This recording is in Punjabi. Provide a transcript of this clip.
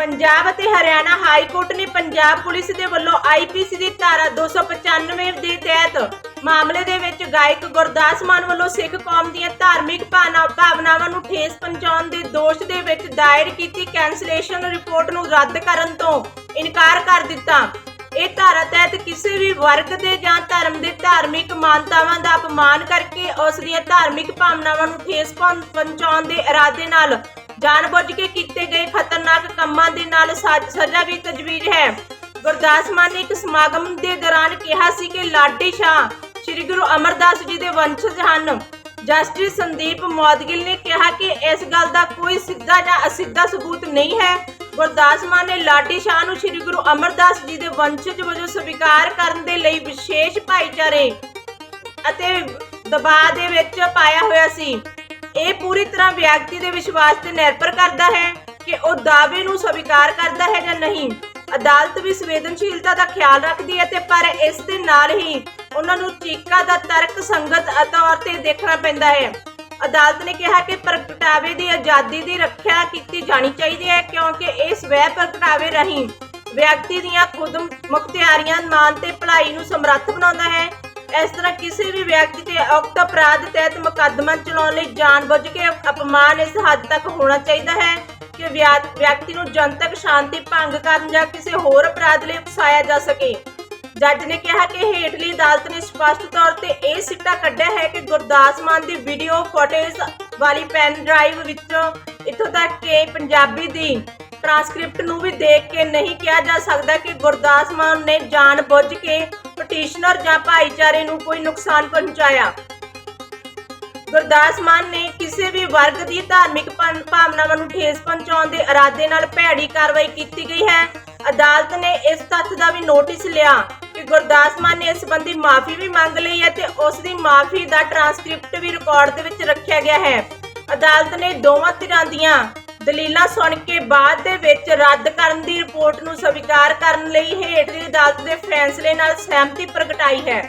ਪੰਜਾਬ ਅਤੇ ਹਰਿਆਣਾ ਹਾਈ ਕੋਰਟ ਨੇ ਪੰਜਾਬ ਪੁਲਿਸ ਦੇ ਵੱਲੋਂ ਆਈਪੀਸੀ ਦੀ ਧਾਰਾ 295 ਦੇ ਤਹਿਤ ਮਾਮਲੇ ਦੇ ਵਿੱਚ ਗਾਇਕ ਗੁਰਦਾਸ ਮਾਨ ਵੱਲੋਂ ਸਿੱਖ ਕੌਮ ਦੀਆਂ ਧਾਰਮਿਕ ਭਾਵਨਾਵਾਂ ਨੂੰ ਠੇਸ ਪਹੁੰਚਾਉਣ ਦੇ ਦੋਸ਼ ਦੇ ਵਿੱਚ ਦਾਇਰ ਕੀਤੀ ਕੈਂਸਲੇਸ਼ਨ ਰਿਪੋਰਟ ਨੂੰ ਰੱਦ ਕਰਨ ਤੋਂ ਇਨਕਾਰ ਕਰ ਦਿੱਤਾ। ਇਹ ਧਾਰਾ ਤਹਿਤ ਕਿਸੇ ਵੀ ਵਰਗ ਦੇ ਜਾਂ ਧਰਮ ਦੇ ਧਾਰਮਿਕ ਮਾਨਤਾਵਾਂ ਦਾ ਅਪਮਾਨ ਕਰਕੇ ਉਸ ਦੀਆਂ ਧਾਰਮਿਕ ਭਾਵਨਾਵਾਂ ਨੂੰ ਠੇਸ ਪਹੁੰਚਾਉਣ ਦੇ ਇਰਾਦੇ ਨਾਲ ਜਾਣਬੁੱਝ ਕੇ ਕੀਤੇ ਗਏ ਖਤਰਨਾਕ ਕੰਮਾਂ ਦੇ ਨਾਲ ਸਜ਼ਾ ਵੀ ਤਜਵੀਜ਼ ਹੈ। ਗੁਰਦਾਸ ਮਾਨ ਨੇ ਇੱਕ ਸਮਾਗਮ ਦੇ ਦੌਰਾਨ ਕਿਹਾ ਸੀ ਕਿ ਲਾਡੀ ਸ਼ਾਹ ਸ੍ਰੀ ਗੁਰੂ ਅਮਰਦਾਸ ਜੀ ਦੇ ਵੰਸ਼ਜ ਹਨ। ਜਸਟਿਸ ਸੰਦੀਪ ਮੌਦਗਿਲ ਨੇ ਕਿਹਾ ਕਿ ਇਸ ਗੱਲ ਦਾ ਕੋਈ ਸਿੱਧਾ ਜਾਂ ਅਸਿੱਧਾ ਸਬੂਤ ਨਹੀਂ ਹੈ। ਗੁਰਦਾਸ ਮਾਨ ਨੇ ਲਾਡੀ ਸ਼ਾਹ ਨੂੰ ਸ੍ਰੀ ਗੁਰੂ ਅਮਰਦਾਸ ਜੀ ਦੇ ਵੰਸ਼ਜ ਵਜੋਂ ਸਵੀਕਾਰ ਕਰਨ ਦੇ ਲਈ ਵਿਸ਼ੇਸ਼ ਭਾਈਚਾਰੇ ਅਤੇ ਦਬਾਅ ਦੇ ਵਿੱਚ ਪਾਇਆ ਹੋਇਆ ਸੀ। ਇਹ ਪੂਰੀ ਤਰ੍ਹਾਂ ਵਿਅਕਤੀ ਦੇ ਵਿਸ਼ਵਾਸ ਤੇ ਨਿਰਭਰ ਕਰਦਾ ਹੈ। ਕਿ ਉਹ ਦਾਅਵੇ ਨੂੰ ਸਵੀਕਾਰ ਕਰਦਾ ਹੈ ਜਾਂ ਨਹੀਂ? ਅਦਾਲਤ ਵੀ ਸੰਵੇਦਨਸ਼ੀਲਤਾ ਦਾ ਖਿਆਲ ਰੱਖਦੀ ਹੈ ਤੇ ਪਰ ਇਸ ਦੇ ਨਾਲ ਹੀ ਉਹਨਾਂ ਨੂੰ ਚੀਕਾ ਦਾ ਤਰਕ ਸੰਗਤ ਤੌਰ ਤੇ ਦੇਖਣਾ ਪੈਂਦਾ ਹੈ। ਅਦਾਲਤ ਨੇ ਕਿਹਾ ਕਿ ਪ੍ਰਗਟਾਵੇ ਦੀ ਆਜ਼ਾਦੀ ਦੀ ਰੱਖਿਆ ਕੀਤੀ ਜਾਣੀ ਚਾਹੀਦੀ ਹੈ ਕਿਉਂਕਿ ਇਹ ਸਵੈ ਪ੍ਰਗਟਾਵੇ ਰਾਹੀਂ ਵਿਅਕਤੀ ਦੀਆਂ ਖੁਦ ਮੁਖਤਿਆਰੀਆਂ ਮਾਨ ਤੇ ਭਲਾਈ ਨੂੰ ਸਮਰੱਥ ਬਣਾਉਂਦਾ ਹੈ। ਇਸ ਤਰ੍ਹਾਂ ਕਿਸੇ ਵੀ ਵਿਅਕਤੀ ਤੇ ਉਕਤ ਅਪਰਾਧ ਤਹਿਤ ਮੁਕੱਦਮਾ ਚਲਾਉਣ ਲਈ ਜਾਣਬੁੱਝ ਕੇ ਅਪਮਾਨ ਇਸ ਹੱਦ ਤੱਕ ਹੋਣਾ ਚਾਹੀਦਾ ਹੈ। ਕਿ ਵਿਅਕਤੀ ਨੂੰ ਜਨਤਕ ਸ਼ਾਂਤੀ ਭੰਗ ਕਰਨ ਜਾਂ ਕਿਸੇ ਹੋਰ ਅਪਰਾਧ ਲਈ ਉਕਸਾਇਆ ਜਾ ਸਕੇ। ਜੱਜ ਨੇ ਕਿਹਾ ਕਿ ਹੇਠਲੀ ਅਦਾਲਤ ਨੇ ਸਪਸ਼ਟ ਤੌਰ ਤੇ ਇਹ ਸਿੱਟਾ ਕੱਢਿਆ ਹੈ ਕਿ ਗੁਰਦਾਸ ਮਾਨ ਦੀ ਵੀਡੀਓ ਫੁਟੇਜ ਵਾਲੀ ਪੈਨ ਡਰਾਈਵ ਵਿੱਚੋਂ ਇੱਥੋਂ ਤੱਕ ਕਿ ਪੰਜਾਬੀ ਦੀ ਟ੍ਰਾਂਸਕ੍ਰਿਪਟ ਨੂੰ ਵੀ ਦੇਖ ਕੇ ਨਹੀਂ ਕਿਹਾ ਜਾ ਸਕਦਾ ਕਿ ਗੁਰਦਾਸ ਮਾਨ ਨੇ ਜਾਣਬੁੱਝ ਕੇ ਪਟੀਸ਼ਨਰ ਜਾਂ ਭਾਈਚਾਰੇ ਨੂੰ ਕੋਈ ਨੁਕਸਾਨ ਪਹੁੰਚਾਇਆ। ਗੁਰਦਾਸ ਮਾਨ ਨੇ ਕਿਸੇ ਵੀ ਵਰਗ ਦੀ ਧਾਰਮਿਕ ਭਾਵਨਾਵਾਂ ਨੂੰ ਠੇਸ ਪਹੁੰਚਾਉਣ ਦੇ ਇਰਾਦੇ ਨਾਲ ਭੈੜੀ ਕਾਰਵਾਈ ਕੀਤੀ ਗਈ ਹੈ। ਅਦਾਲਤ ਨੇ ਇਸ ਤੱਥ ਦਾ ਵੀ ਨੋਟਿਸ ਲਿਆ ਕਿ ਗੁਰਦਾਸ ਮਾਨ ਨੇ ਇਸ ਸੰਬੰਧੀ ਮਾਫੀ ਵੀ ਮੰਗ ਲਈ ਹੈ ਤੇ ਉਸ ਦੀ ਮਾਫੀ ਦਾ ਟ੍ਰਾਂਸਕ੍ਰਿਪਟ ਵੀ ਰਿਕਾਰਡ ਦੇ ਵਿੱਚ ਰੱਖਿਆ ਗਿਆ ਹੈ। ਅਦਾਲਤ ਨੇ ਦੋਵਾਂ ਧਿਰਾਂ ਦੀਆਂ ਦਲੀਲਾਂ ਸੁਣ ਕੇ ਬਾਅਦ ਦੇ ਵਿੱਚ ਰੱਦ ਕਰਨ ਦੀ ਰਿਪੋਰਟ ਨੂੰ ਸਵੀਕਾਰ ਕਰਨ ਲਈ ਹੇਠਲੀ ਅਦਾਲਤ ਦੇ ਫੈਸਲੇ ਨਾਲ ਸਹਿਮਤੀ ਪ੍ਰਗਟਾਈ ਹੈ।